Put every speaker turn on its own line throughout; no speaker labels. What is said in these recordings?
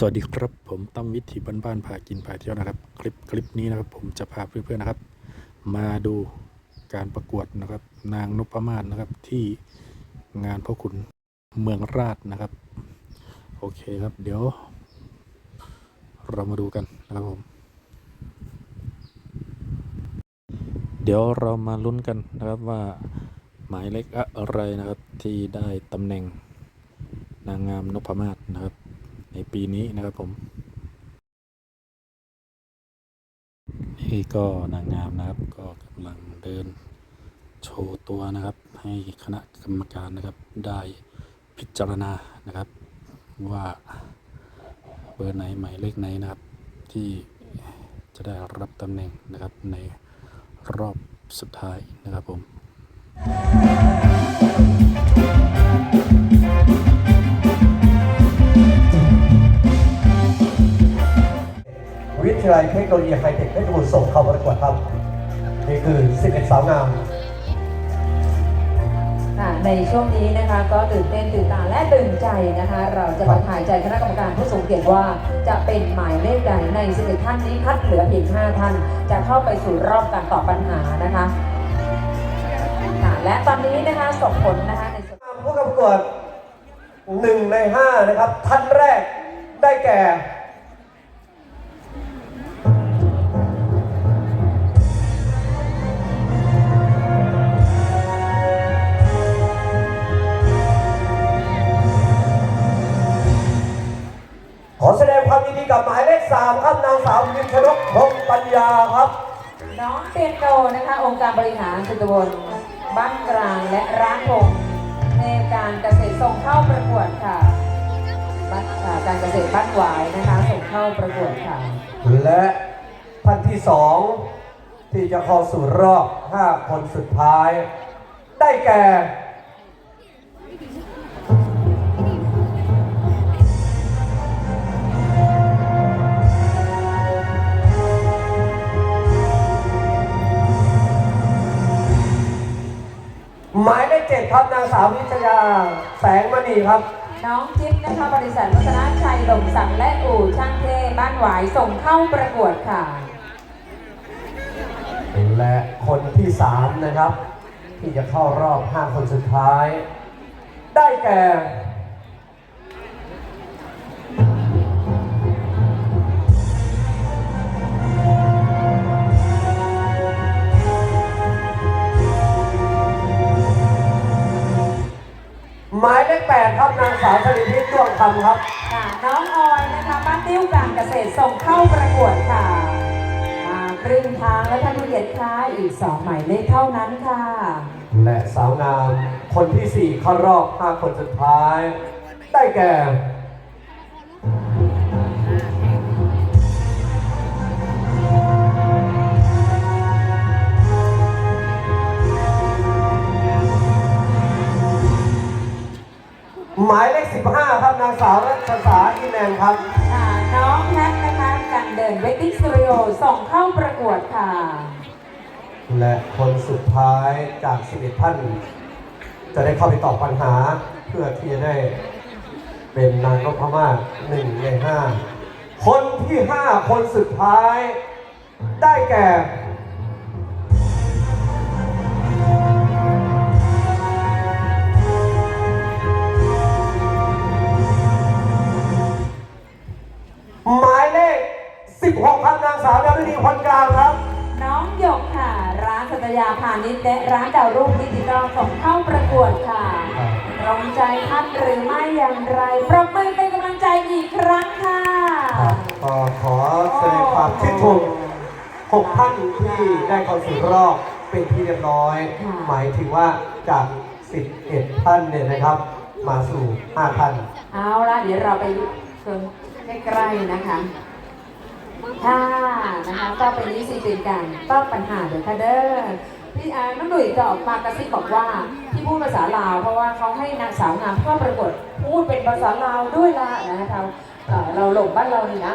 สวัสดีครับผมตั้มวิถีบ้านบ้านๆพากินพาเที่ยวนะครับ คลิปคลิปนี้นะครับ ผมจะพาเพื่อนๆนะครับ มาดูการประกวดนะครับ นางนพมาศนะครับที่งานพ่อขุนเมืองราชนะครับ โอเคครับ เดี๋ยว เรามาดูกันนะครับผม เดี๋ยวเรามาลุ้นกันนะครับว่าหมายเลขอะไรนะครับที่ได้ตำแหน่งนางงามนพมาศนะครับ ในปีนี้นะครับผม นี่ก็นางงามนะครับ ก็กำลังเดินโชว์ตัวนะครับ ให้คณะกรรมการนะครับได้พิจารณานะครับ ว่าเบอร์ไหนหมายเลขไหนนะครับ ที่จะได้รับตำแหน่งนะครับในรอบสุดท้ายนะครับผม
วิทยาลัยเทคโนโลยีไฮเทคเพชรบุรีส่งเข้าประกวดครับ นี่คือ 11 สาวงาม
ค่ะในช่วงนี้นะคะก็ตื่นเต้นตื่นตาและตื่นใจนะคะ เราจะมาถ่ายใจคณะกรรมการผู้ทรงเกียรติว่าจะเป็นหมายเลขใดใน 11 ท่านนี้คัดเหลือเพียง 5 ท่าน จะเข้าไปสู่รอบการตอบปัญหานะคะค่ะและตอนนี้นะคะส่งผลนะคะในส่วน
ผู้เข้าประกวดหนึ่งในห้านะครับ ท่านแรกได้แก่ อแสดงความยินดีกับหมายเลขสามครับนางสาวยิมชนกพรหมปัญญาครับ
น้องเปียโนนะคะ องค์การบริหารส่วนตำบลบ้านกลางและร้านพงในการเกษตรส่งเข้าประกวดค่ะบ้านอ่าการเกษตรบ้านหวายนะคะส่งเข้าประกวดค่ะ
และท่านที่สองที่จะเข้าสู่รอบ 5 คนสุดท้าย ได้แก่ ครับนางสาววิชยาแสงมณีครับ
น้องจิ๊บนะคะบริษัทวัฒนชัยหลงสังและอู่ช่างเทบ้านหวายส่งเข้าประกวดค่ะ
และคนที่สามนะครับ ที่จะเข้ารอบ 5 คนสุดท้าย ได้แก่ หมายเลขแปดครับนางสาวชลินทิพย์ด้วงคำครับ
ค่ะน้องออยนะคะบ้านติ้วการเกษตรส่งเข้าประกวดค่ะมาครึ่งทางแล้วท่านผู้เกียรติคะอีกสองหมายเลขเท่านั้นค่ะ
และสาวงามคนที่4เข้ารอบ5คนสุดท้าย ได้แก่ หมายเลข 15 ครับนางสาวรัชสาอินแนงครับ
ค่ะน้องแพทนะคะกันเดินเวทติ้งสตูดิโอส่งเข้าประกวดค่ะ
และคนสุดท้ายจาก11ท่าน จะได้เข้าไปตอบปัญหา เพื่อที่จะได้เป็นนางนพมาศหนึ่งในห้าคนที่ห้าคนสุดท้าย ได้แก่ หมายเลข 16ครับนางสาวดาวดีพรกลางครับ
น้องหยกค่ะ ร้านสัตยาพาณิชย์และร้านดาวรุ่งดิจิทัลส่งเข้าประกวดค่ะ
ครับ
ตรงใจท่านหรือไม่อย่างไรปรบมือเป็นกำลังใจอีกครั้งค่ะ
ครับก็ขอแสดงความชื่นชมหกท่านที่ได้เข้าสู่รอบเป็นที่เรียบร้อย
ค่ะ
หมายถึงว่าจาก 11ท่านเนี่ยนะครับ มาสู่ 5 ท่าน
เอาละเดี๋ยวเราไปชม ใกล้ๆนะคะค่ะนะคะก็เป็นนิสิตเป็นการตอบปัญหาเดี๋ยวค่ะเด้อพี่อาน้องหนุ่ยก็ออกมากระซิบบอกว่าที่พูดภาษาลาว เพราะว่าเขาให้นางสาวงามเข้าประกวดพูดเป็นภาษาลาวด้วยละนะคะเอ่อเราหลงบ้านเรานี่นะ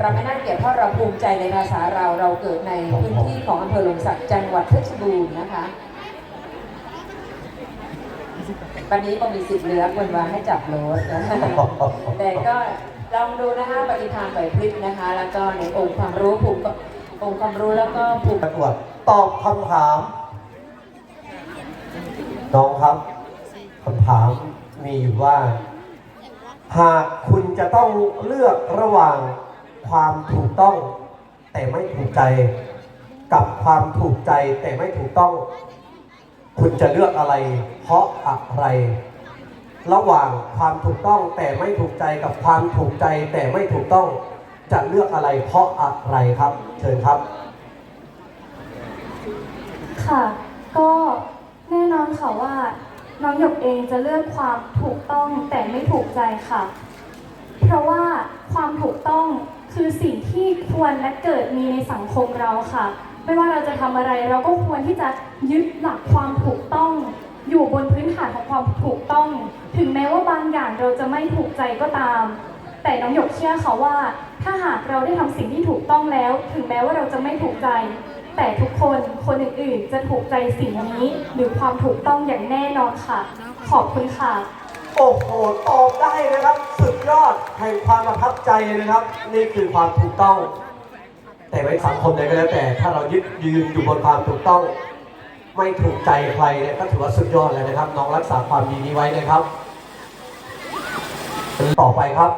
เราไม่น่าเกลียดเพราะเราภูมิใจในภาษาเราเราเกิดในพื้นที่ของอำเภอหลงสักจังหวัดเพชรบูรณ์นะคะวันนี้ก็มีสิทธิ์เลือคนวาให้จับรถแต่ก็ ลองดูนะคะปฏิภาณไหวพริบนะคะ แล้วก็ในองค์ความรู้ภูมิองค์ความรู้แล้วก็ภูมิ
ประกวดตอบคำถามน้องครับคำถามมีอยู่ว่า หากคุณจะต้องเลือกระหว่างความถูกต้อง แต่ไม่ถูกใจ กับความถูกใจแต่ไม่ถูกต้อง คุณจะเลือกอะไร เพราะอะไร ระหว่างความถูกต้องแต่ไม่ถูกใจกับความถูกใจแต่ไม่ถูกต้องจะเลือกอะไรเพราะอะไรครับ เชิญครับ
ค่ะ ก็แน่นอนค่ะว่าน้องหยกเองจะเลือกความถูกต้องแต่ไม่ถูกใจค่ะ เพราะว่าความถูกต้องคือสิ่งที่ควรและเกิดมีในสังคมเราค่ะ ไม่ว่าเราจะทำอะไรเราก็ควรที่จะยึดหลักความถูกต้อง อยู่บนพื้นฐานของความถูกต้อง ถึงแม้ว่าบางอย่างเราจะไม่ถูกใจก็ตาม แต่น้องหยกเชื่อค่ะว่า ถ้าหากเราได้ทำสิ่งที่ถูกต้องแล้ว ถึงแม้ว่าเราจะไม่ถูกใจ แต่ทุกคนคนอื่นๆ จะถูกใจสิ่งนี้ หรือความถูกต้องอย่างแน่นอนค่ะ ขอบคุณค่ะ
โอ้โหตอบได้นะครับ สุดยอดแห่งความประทับใจนะครับ นี่คือความถูกต้อง แต่ในสังคมใดก็แล้วแต่ ถ้าเรายึดยืนอยู่บนความถูกต้อง ไม่ถูกใจใครเนี่ยก็ถือว่าสุดยอดเลยนะครับ น้องรักษาความดีนี้ไว้นะครับ ต่อไปครับ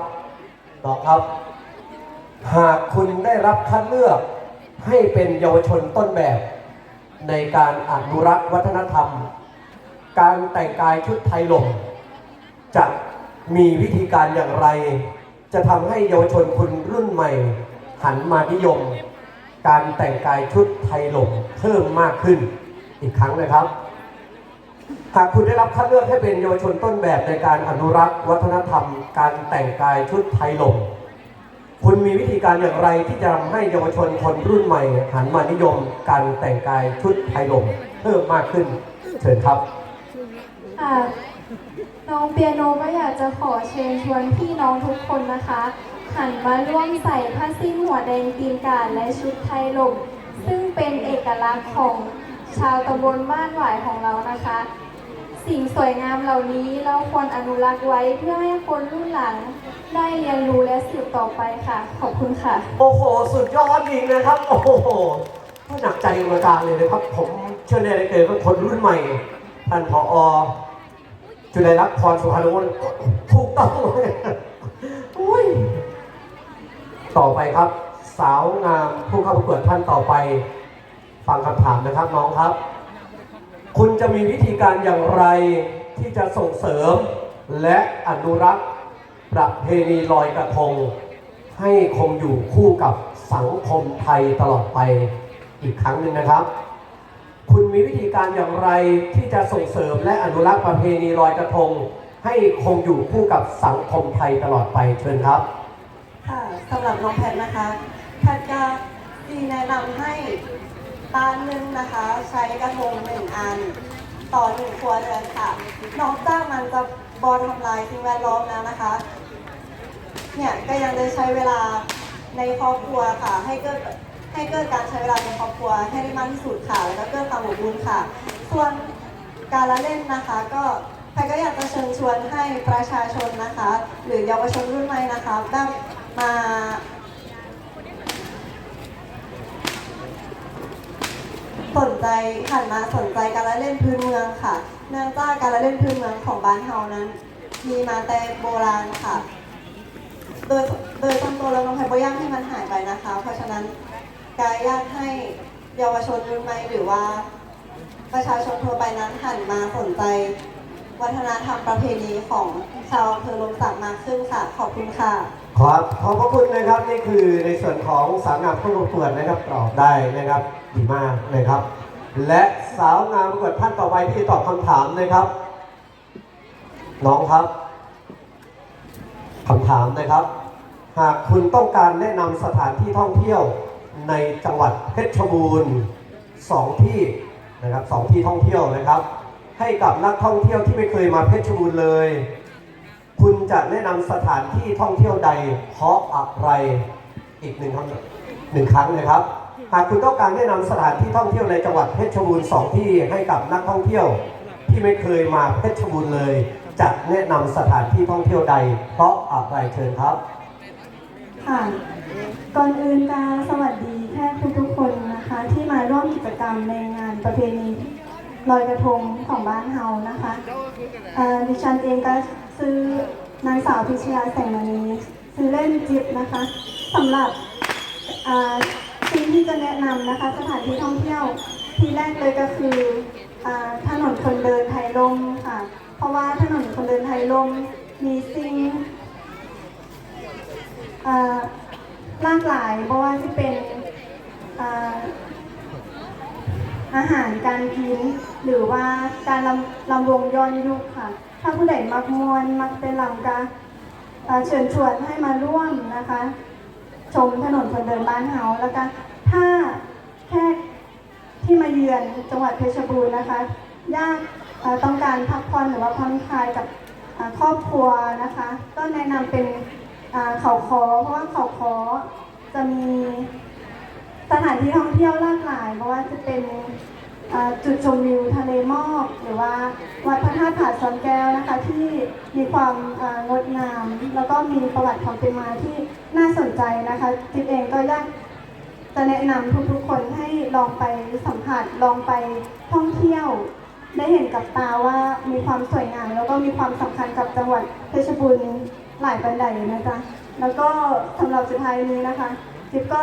น้อครับ หากคุณได้รับคัดเลือกให้เป็นเยาวชนต้นแบบ ในการอนุรักษ์วัฒนธรรม การแต่งกายชุดไทยหลงจะมีวิธีการอย่างไร จะทำให้เยาวชนคนรุ่นใหม่ หันมานิยม การแต่งกายชุดไทยหลงเพิ่มมากขึ้น อีกครั้งนะครับ หากคุณได้รับคัดเลือกให้เป็นเยาวชนต้นแบบในการอนุรักษ์ วัฒนธรรม การแต่งกายชุดไทยลงคุณมีวิธีการอย่างไรที่จะทำให้เยาวชนคนรุ่นใหม่ หันมานิยม การแต่งกายชุดไทยลงเพิ่มมากขึ้น เชิญครับ
ค่ะน้องเปียโนก็อยากจะขอเชิญชวนพี่น้องทุกคนนะคะ หันมาร่วมใส่ผ้าสิ้นหัวแดงตีนกาและชุดไทยลมซึ่งเป็นเอกลักษณ์ของ ชาวตำบลบ้านหวายของเรานะคะ สิ่งสวยงามเหล่านี้เราควรอนุรักษ์ไว้เพื่อให้คนรุ่นหลังได้เรียนรู้และสืบต่อไปค่ะ ขอบคุณค่ะ
โอ้โห สุดยอดจริงนะครับ โอ้โหหนักใจกรรมการเลยนะครับ ผมเชื่อแน่เลยเกิดว่าคนรุ่นใหม่ท่านผอจุลัยรักษ์พรสุพรรณวงศ์ถูกต้องเลยอุ้ยต่อไปครับ สาวงามผู้เข้าประกวดท่านต่อไป ฟังคำถามนะครับน้องครับ คุณจะมีวิธีการอย่างไรที่จะส่งเสริมและอนุรักษ์ประเพณีลอยกระทง ให้คงอยู่คู่กับสังคมไทยตลอดไปอีกครั้งหนึ่งนะครับ คุณมีวิธีการอย่างไรที่จะส่งเสริมและอนุรักษ์ประเพณีลอยกระทง ให้คงอยู่คู่กับสังคมไทยตลอดไปเชิญครับ
ค่ะสำหรับน้องแพทนะคะแพทจะดีแนะนำให้ บ้านหนึ่งนะคะ ใช้กระทงหนึ่งอัน ต่อหนึ่งครัวเรือนค่ะ นอกจากมันจะบอทำลายสิ่งแวดล้อมแล้วนะคะ เนี่ยก็ยังได้ใช้เวลาในครอบครัวค่ะ ให้เกิดให้เกิดการใช้เวลาในครอบครัวให้ได้มากที่สุดค่ะ แล้วก็เกิดความอบอุ่นค่ะ ส่วนการละเล่นนะคะ ก็แพทก็อยากจะเชิญชวนให้ประชาชนนะคะ หรือเยาวชนรุ่นใหม่นะคะได้มา สนใจหันมาสนใจการละเล่นพื้นเมืองค่ะเนื่องจากการละเล่นพื้นเมืองของบ้านเฮานั้น มีมาแต่โบราณค่ะ โดยโดยส่วนตัวเราน้องแพรบ่อยากให้มันหายไปนะคะ เพราะฉะนั้นกายอยากให้เยาวชนรุ่นใหม่หรือว่า ประชาชนทั่วไปนั้นหันมาสนใจ วัฒนธรรมประเพณีของชาวอำเภอลมศักมากขึ้นค่ะ ขอบคุณค่ะ
ครับขอบพระคุณนะครับนี่คือในส่วนของสาวงามผู้ประกวดนะครับตอบได้นะครับ ดีมากนะครับ และสาวงามประกวดท่านต่อไปที่ตอบคำถามนะครับ น้องครับคำถามนะครับ หากคุณต้องการแนะนำสถานที่ท่องเที่ยวในจังหวัดเพชรบูรณ์สองที่นะครับสองที่ท่องเที่ยวนะครับ ให้กับนักท่องเที่ยวที่ไม่เคยมาเพชรบูรณ์เลย คุณจะแนะนำสถานที่ท่องเที่ยวใดเพราะอะไรอีกหนึ่งครั้งหนึ่งครั้งนะครับ หากคุณต้องการแนะนำสถานที่ท่องเที่ยวในจังหวัดเพชรบูรณ์สองที่ให้กับนักท่องเที่ยวที่ไม่เคยมาเพชรบูรณ์เลย จะแนะนำสถานที่ท่องเที่ยวใด เพราะอะไรเชิญครับ
ค่ะ ก่อนอื่นกาสวัสดีแค่ทุกๆคนนะคะ ที่มาร่วมกิจกรรมในงานประเพณีลอยกระทงของบ้านเฮานะคะดิฉันเองก็ซื้อนางสาวพิชยาแสงมณีซื้อเล่นจิ๊บนะคะสำหรับ เอ่ที่จะแนะนำนะคะสถานที่ท่องเที่ยวที่แรกเลยก็คือถนนคนเดินไทยลมค่ะ เพราะว่าถนนคนเดินไทยลมมีสิ่งเอ่อหลากหลายเพราะว่าที่เป็นอาหารการกินหรือว่าการลำลำวงย้อนยุคค่ะ ถ้าผู้ใดมักมวนมักเป็นลำกาเชิญชวนให้มาร่วมนะคะ ชมถนนคนเดินบ้านเฮาแล้วก็ ถ้าแค่ที่มาเยือนจังหวัดเพชรบูรณ์นะคะญาติต้องการพักผ่อนหรือว่าผ่อนคลายกับครอบครัวนะคะ ก็แนะนำเป็นเขาคอเพราะว่าเขาคอจะมีสถานที่ท่องเที่ยวหลากหลาย เพราะว่าจะเป็นจุดชมวิวทะเลหมอกหรือว่าวัดพระธาตุผาซ้อนแก้วนะคะ ที่มีความงดงาม แล้วก็มีประวัติความเป็นมาที่น่าสนใจนะคะจิ๊บเองก็อยาก จะแนะนำทุกๆคนให้ลองไปสัมผัสลองไปท่องเที่ยว ได้เห็นกับตาว่ามีความสวยงามแล้วก็มีความสำคัญกับจังหวัดเพชรบูรณ์หลายบันไดนะจ๊ะแล้วก็สำหรับสุดท้ายนี้นะคะจิ๊บก็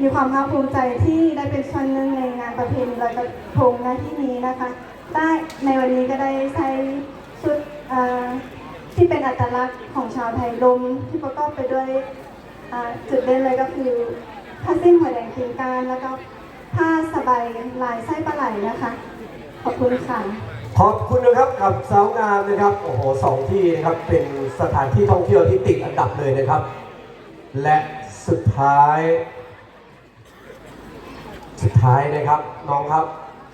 มีความภาคภูมิใจที่ได้เป็นส่วนหนึ่งในงานประเพณีลอยกระทงในที่นี้นะคะได้ในวันนี้ก็ได้ใช้ชุดที่เป็นอัตลักษณ์ของชาวไทยลมที่ประกอบไปด้วยจุดเด่นเลยก็คือ ผ้าสิ้นหัวแดงพิงการแล้วก็ผ้าสบายลายไส้ปลาไหลนะคะ ขอบคุณค่ะ
ขอบคุณนะครับกับสาวงามนะครับโอ้โหสองที่นะครับเป็นสถานที่ท่องเที่ยวที่ติดอันดับเลยนะครับ และสุดท้าย สุดท้ายนะครับน้องครับ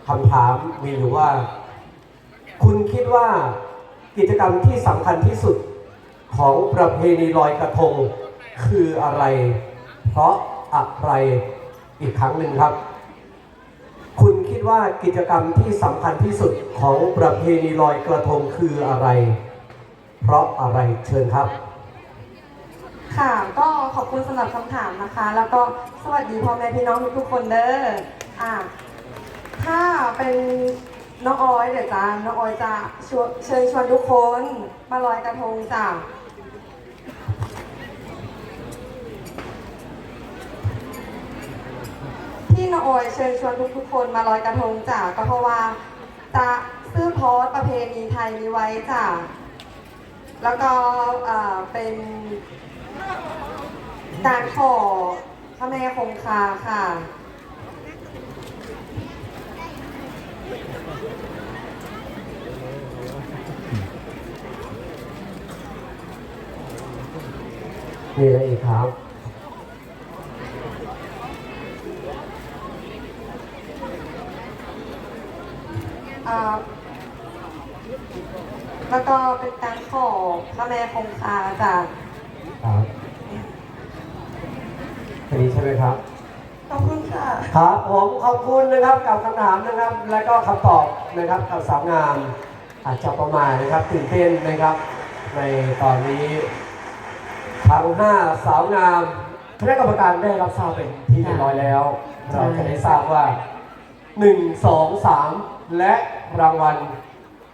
คำถามมีอยู่ว่า คุณคิดว่ากิจกรรมที่สำคัญที่สุดของประเพณีลอยกระทงคืออะไร เพราะ อะไรอีกครั้งหนึ่งครับ คุณคิดว่ากิจกรรมที่สำคัญที่สุดของประเพณีลอยกระทงคืออะไร เพราะอะไรเชิญครับ
ค่ะ ก็ขอบคุณสำหรับคำถามนะคะ แล้วก็สวัสดีพ่อแม่พี่น้องทุกๆคนเด้ออะถ้าเป็นน้องออยเดี๋ยวจ้าน้องออยจะชวนเชิญชวนทุกคนมาลอยกระทงจ้ะ ที่น้องอยเชิญชวนทุกๆคนมาลอยกระทงจ้ะก็เพราะว่าจะซื้อพอสประเพณีไทยนี้ไว้จ้ะแล้วก็เอ่อเป็นการขอพระแม่คงคาค่ะ
มีอะไรอีกครับ
แล้วก็เป็นการขอพระแม่คงคาจาก
ครับแค่นี้ใช่ไหมครับ
ขอบคุณค่ะ
ครับผมขอบคุณนะครับกับคำถามนะครับ และก็คำตอบนะครับกับสาวงามอาจจะประมาณนะครับตื่นเต้นนะครับ ในตอนนี้ทั้งห้าสาวงามคณะกรรมการได้รับทราบเป็นที่เรียบร้อยแล้ว เราจะได้ทราบว่า1 2 3 และรางวัล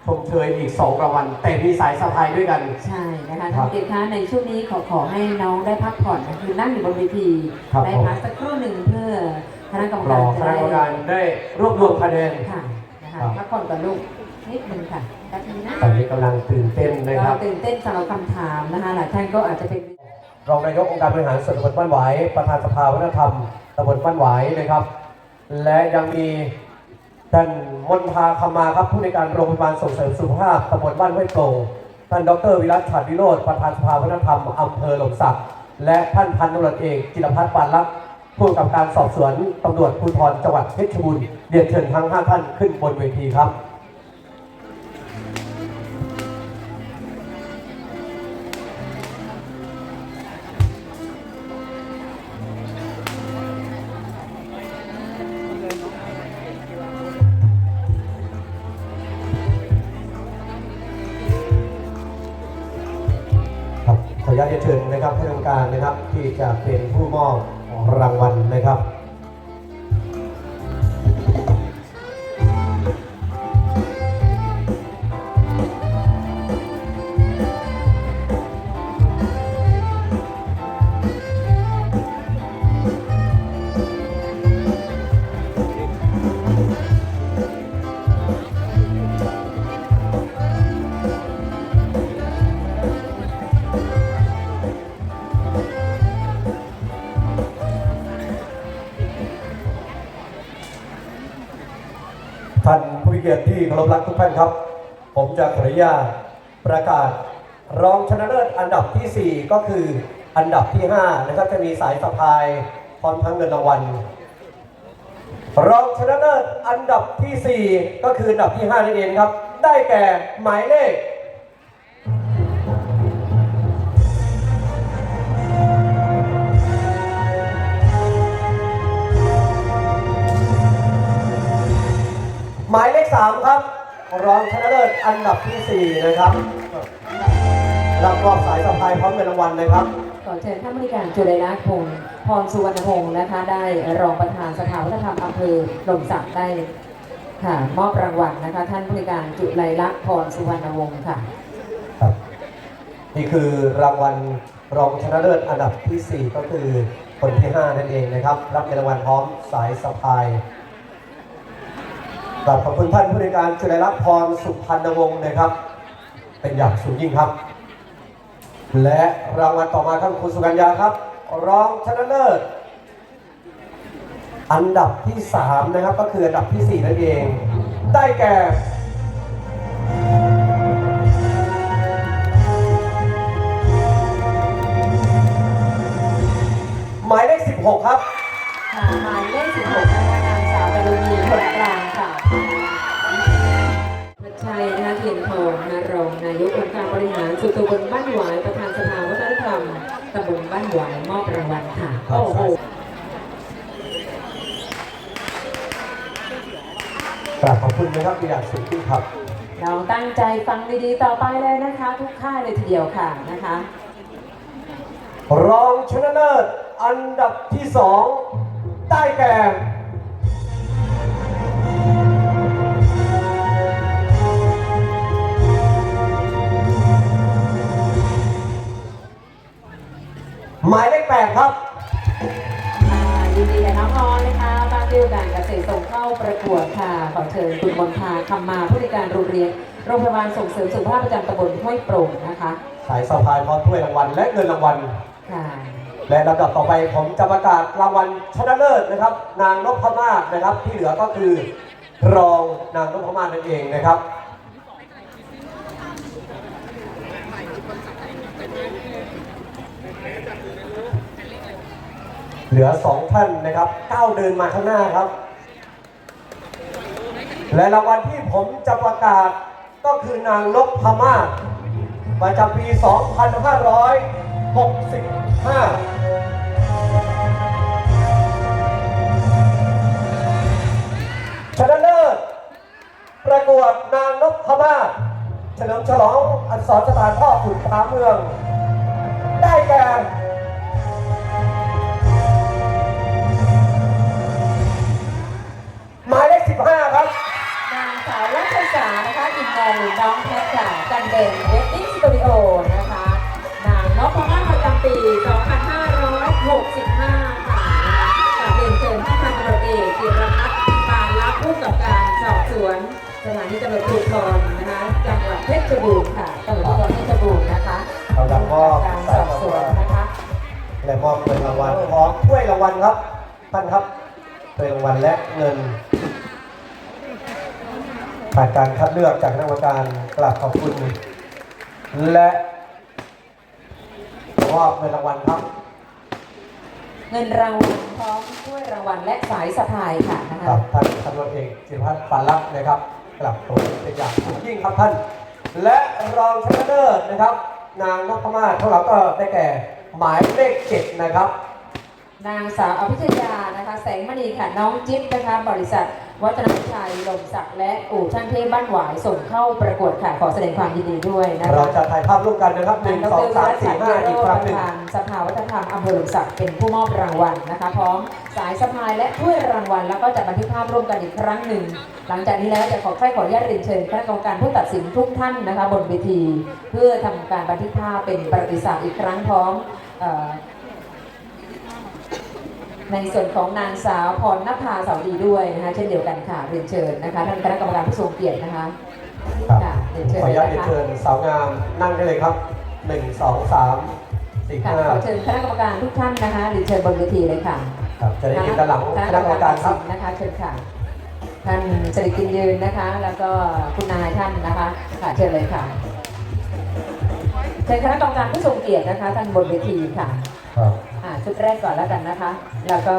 ชมเชยอีก 2 รางวัลแต่มีสายสะพายด้วยกัน
ใช่นะคะ
ครั
ท่า
บ
นเกียรติคะในช่วงนี้ขอขอให้น้องได้พักผ่อนก็คือนั่งอยู่บนเวที
ครับ
ได้พักสักครู่หนึ่งเพื่อคณะกรรม
ร
กา
อ
ร
ค
จะ
ณะ
ได้
กรรมการได้รวบรวมคะแนน
ค่ะนะคะ
ครับ
พักผ่อนกับลูกนิดนึงค่ะแป๊บนึงนะ
ตอนนี้กำลังตื่นเต้นนะค
ก็
รับ
ตื่นเต้นสำหรับคำถามนะคะหลายท่านก็อาจจะเป็น
รองนายกองค์การบริหารส่วนตำบลบ้านหวายประธานสภาวัฒนธรรมตำบลบ้านหวายนะครับ และยังมี ท่านมนทาคามาครับผู้ในการโรงพยาบาลส่งเสริมสุขภาพตำบลบ้านห้วยโป่งท่านดรวิรัตฉัตรวิโรธประธานสภาวัฒนธรรมอำเภอหลมสัก และท่านพันตำรวจเอกจิรพัฒน์ปานลักษ์ผู้กำกับการสอบสวนตำรวจภูธรจังหวัดเพชรบูรณ์เรียนเชิญทั้งห้าท่านขึ้นบนเวทีครับ การนะครับที่จะเป็นผู้มอบรางวัลนะครับ เกียรติที่เคารพรักทุกท่านครับ ผมจะขออนุญาตประกาศรองชนะเลิศอันดับทีสี่ 4 ก็คืออันดับที่5นะครับจะมีสายสะพายพร้อมทั้งเงินรางวัลรองชนะเลิศอันดับทีสี่4 ก็คืออันดับที่5นั่นเองครับ ได้แก่หมายเลข หมายเลข3ครับ รองชนะเลิศอันดับทีสี่4นะครับรับมอบสายสะพายพร้อมเงินรางวัลนะครับ
ขอเชิญท่านผู้การจุลัยลักษณ์พงศ์พรสุวรรณพงศ์นะคะ ได้รองประธานสภาวัฒนธรรมอำเภอหล่มสักได้ค่ะมอบรางวัลนะคะ ท่านผู้การจุลัยลักษณ์พรสุวรรณวงศ์ค่ะ
ครับนี่คือรางวัลรองชนะเลิศอันดับทีสี่4 ก็คือคนที่ 5 นั่นเองนะครับ รับเงินรางวัลพร้อมสายสะพาย กราบขอบคุณท่านผู้ในการจุลลักษ์พรสุพรรณวงศ์นะครับ เป็นอย่างสูงยิ่งครับ และรางวัลต่อมาครับคุณสุกัญญาครับ รองชนะเลิศอันดับที่ 3 นะครับก็คืออันดับที่ 4 นั่นเอง ได้แก่หมายเลข16 ครับ
งนะรองนายกองค์การบริหารส่วนตำบลบ้านหวายประธานสภาวัฒนธรรมตำบลบ้านหวายมอบรางวัลค่ะ
ครับ
โอ้โห
กราบขอบคุณนะครับเป็นอย่างสูงยิ่งครับ
เราตั้งใจฟังดีๆต่อไปเลยนะคะ ทุกค่ายเลยทีเดียวค่ะนะคะ
รองชนะเลิศอันดับที่สองได้แก่ หมายเลขแปดครับ
ค่ะยินดีกับน้องออนนะคะบ้านเดียวกันเกษตรส่งเข้าประกวดค่ะ ขอเชิญคุณมนทาคำมาผู้ในวยการโรงเรียน โรงพยาบาลส่งเสริมสุขภาพประจำตำบลห้วยโปร่งนะคะ
สายสะพายพร้อมถ้วยรางวัลและเงินรางวัล
ค่ะ
และลำดับต่อไปผมจะประกาศรางวัลชนะเลิศนะครับ นางนพมาศนะครับ ที่เหลือก็คือรองนางนพมาศนั่นเองนะครับ เหลือสองท่านนะครับก้าวเดินมาข้างหน้าครับ และรางวัลที่ผมจะประกาศก็คือนางนพมาศประจำปี 2565ชนะเลิศประกวดนางนพมาศเฉลิมฉลองอักษรสถานพ่อขุนพาเมือง ได้แก่ หมายเลข15ครับ
นางสาวรัชสานะคะอินมองหรือน้องแพทค่ะกันเด่นเวดดิ้งสตูดิโอนะคะ นางนพมาศประจำปี 2565 ค่ะกราบเรียนเชิญท่านพันตำรวจเอกจิรพัฒน์ปานลักษณ์ผู้กำกับการสอบสวนสถานีตำรวจภูธรนะคะ จังหวัดเพชรบูรณ์ค่ะตำรวจภูธรเพชรบูรณ์นะคะ
เอาละมอบ
การสอบสวนนะคะ
และมอบเงินรางวัลพร้อมถ้วยรางวัลครับท่านครับถ้วยรางวัลและเงิน ผ่านการคัดเลือกจากคณะกรรมการกราบขอบคุณ และมอบเงินรางวัลครับ
เงินรางวัลพร้อมถ้วยรางวัลและสายสะพายค่ะนะคะ
ครับท่านตำรวจเอกจิรพัฒน์ปานลักษณ์นะครับกลับตัวเป็นอย่างสูงยิ่งครับท่าน และรองชนะเลิศนะครับ นางนพมาศของเราก็ได้แก่หมายเลขเจ็ดนะครับ
นางสาวอภิชยานะคะ แสงมณีค่ะ น้องจิ๊บนะคะ บริษัท วัฒนชัยลมศักดิ์และอู่ช่างเทพบ้านหวายส่งเข้าประกวดค่ะขอแสดงความยินดีด้วยนะคะ
เราจะถ่ายภาพร่วมกันนะครับหนึ่ง
ด
สอง
ร
สาม
วิ
สี่
รัช
ห้า
ชัย
อีก
โร
ครั้
จ
ง
น์
ห
ป
นึ่ง
ระธานสภาวัฒนธรรมอำเภอหลมศักดิ์เป็นผู้มอบรางวัลนะคะ พร้อมสายสะพายและถ้วยรางวัล แล้วก็จะบันทึกภาพร่วมกันอีกครั้งหนึ่ง หลังจากนี้แล้วจะขอใครขออนุญาตเรียนเชิญคณะกรรมการผู้ตัดสินทุกท่านนะคะ บนเวที เพื่อทำการบันทึกภาพเป็นประวัติศาสตร์อีกครั้งพร้อมเอ่อ ในส่วนของนางสาวพรณภาเสาวดีด้วยนะคะเช่นเดียวกันค่ะเรียนเชิญนะคะท่านคณะกรรมการผู้ทรงเกียรตินะคะ
ครับ
ค่ะเรียนเชิญ
ขออนุ
เล
ญาต
ย
เรียน
นะคะ
เชิญสาวงามนั่งได้เลยครับหนึ่งสองสามสี่
ค่ะ
ห้า
ขอเชิญคณะกรรมการทุกท่านนะคะเรียนเชิญบนเวทีเลยค่ะ
ครับจะได้เห็นด้านหลังคณะกรรมการครับ
นะคะเชิญค่ะท่านจริตกินยืนนะคะ แล้วก็คุณนายท่านนะคะค่ะเชิญเลยค่ะเชิญคณะกรรมการผู้ทรงเกียรตินะคะท่านบนเวทีค่ะ
ครับ
อ่า ชุดแรกก่อนแล้วกันนะคะ แล้วก็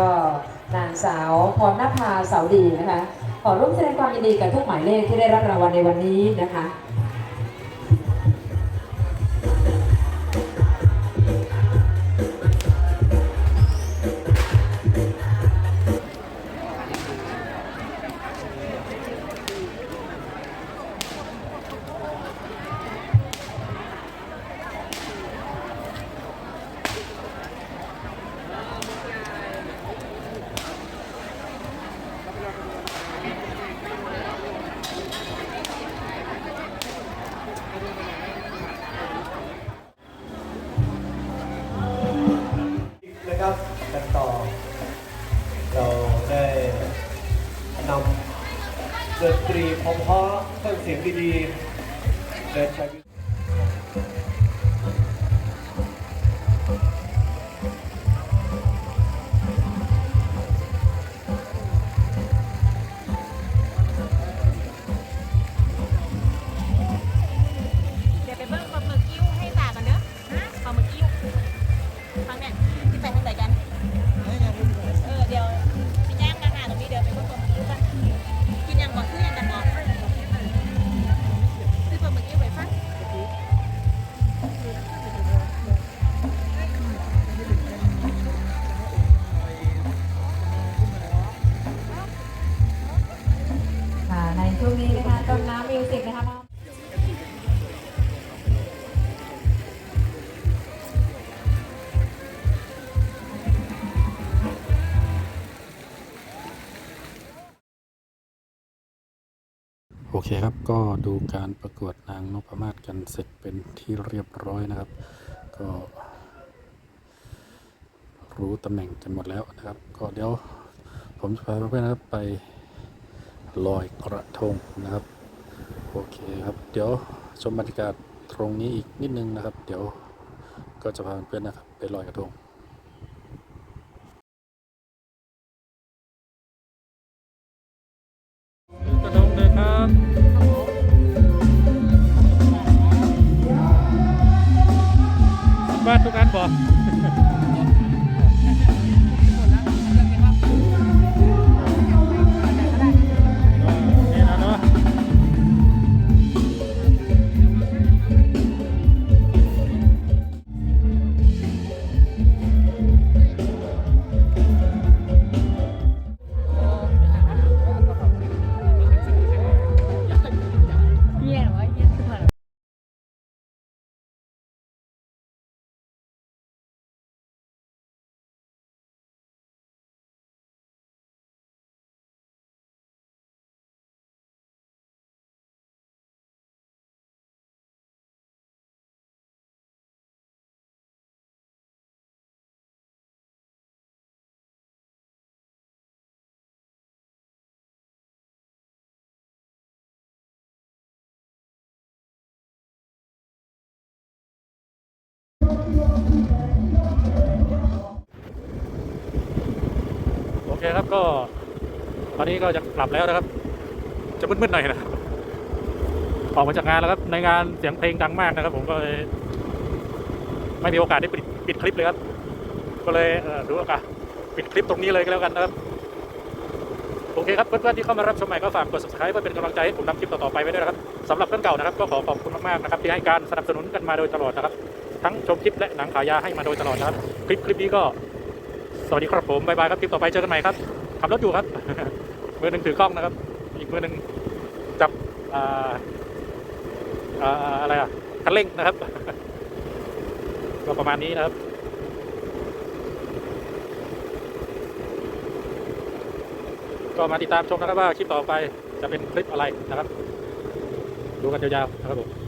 นางสาวพรณภาเสาดีนะคะ ขอร่วมแสดงความยินดีกับทุกหมายเลขที่ได้รับรางวัลในวันนี้นะคะ
นตรีเพราะๆเครื่อเสียงดีๆเดินไป
อเค
ค
รับ ก็ดูการประกวดนางนพมาศกันเสร็จเป็นที่เรียบร้อยนะครับ ก็รู้ตำแหน่งกันหมดแล้วนะครับ ก็เดี๋ยวผมจะพาเพื่อนๆนะครับไปลอยกระทงนะครับ โอเคครับ เดี๋ยวชมบรรยากาศตรงนี้อีกนิดนึงนะครับ เดี๋ยวก็จะพาเพื่อนๆนะครับ ไปลอยกระทง บ้านทุกอันบอก เคครับก็ ตอนนี้ก็จะกลับแล้วนะครับ จะมืดๆหน่อยนะออกมาจากงานแล้วครับในงานเสียงเพลงดังมากนะครับ ผมก็เลยไม่มีโอกาสได้ปิดปิดคลิปเลยครับ ก็เลยเอ่อถือโอกาสปิดคลิปตรงนี้เลยก็แล้วกันนะครับโอเคครับเพื่อนๆที่เข้ามารับชมใหม่ก็ฝากกด subscribe เพื่อเป็นกำลังใจให้ผมทำคลิปต่อๆไปไว้ด้วยนะครับสำหรับเพื่อนเก่านะครับ ก็ขอขอบคุณมากๆนะครับที่ให้การสนับสนุนกันมาโดยตลอดนะครับ ทั้งชมคลิปและหนังขายาให้มาโดยตลอดนะครับ คลิปคลิปนี้ก็
สวัสดีครับผมบายบายครับคลิปต่อไปเจอกันใหม่ครับขับรถอยู่ครับมือหนึ่งถือกล้องนะครับ อีกมือหนึ่งจับอ่าอ่าอะไรอะคันเร่งนะครับก็ประมาณนี้นะครับก็มาติดตามชมนะครับว่าคลิปต่อไปจะเป็นคลิปอะไรนะครับ ดูกันยาวๆนะครับผม